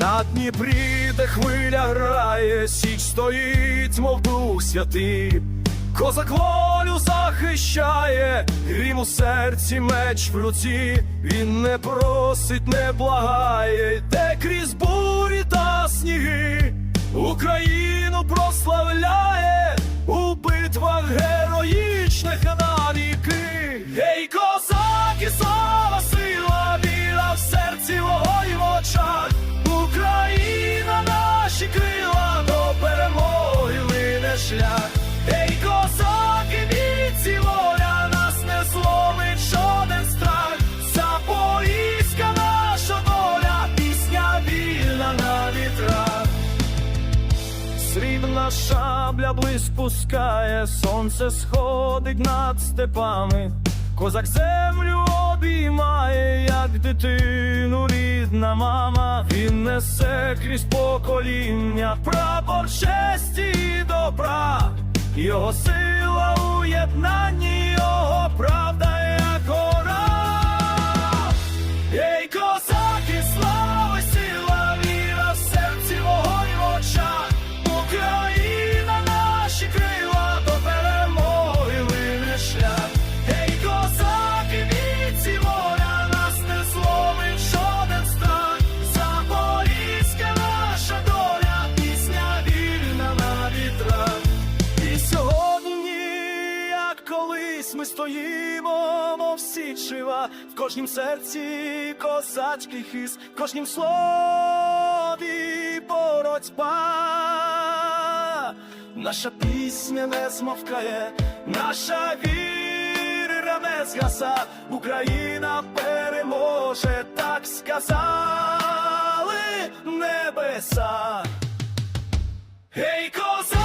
На Дніпрі, де хвиля грає, січ стоїть, мов дух святий, Козак волю захищає, грім у серці меч в руці, він не просить, не благає, де крізь бурі та сніги, Україну прославляє у битвах героїчних навіки. Гейко! Срібна шабля блиск пускає, сонце сходить над степами, козак землю обіймає, як дитину рідна мама, він несе крізь покоління, прапор честі і добра, його сила у колись, ми стоїмо, мов січива, в кожнім серці козацький хист, в кожнім слові боротьба. Наша пісня не змовкає, наша віра не згаса, Україна переможе, так сказали небеса. Гей, слава!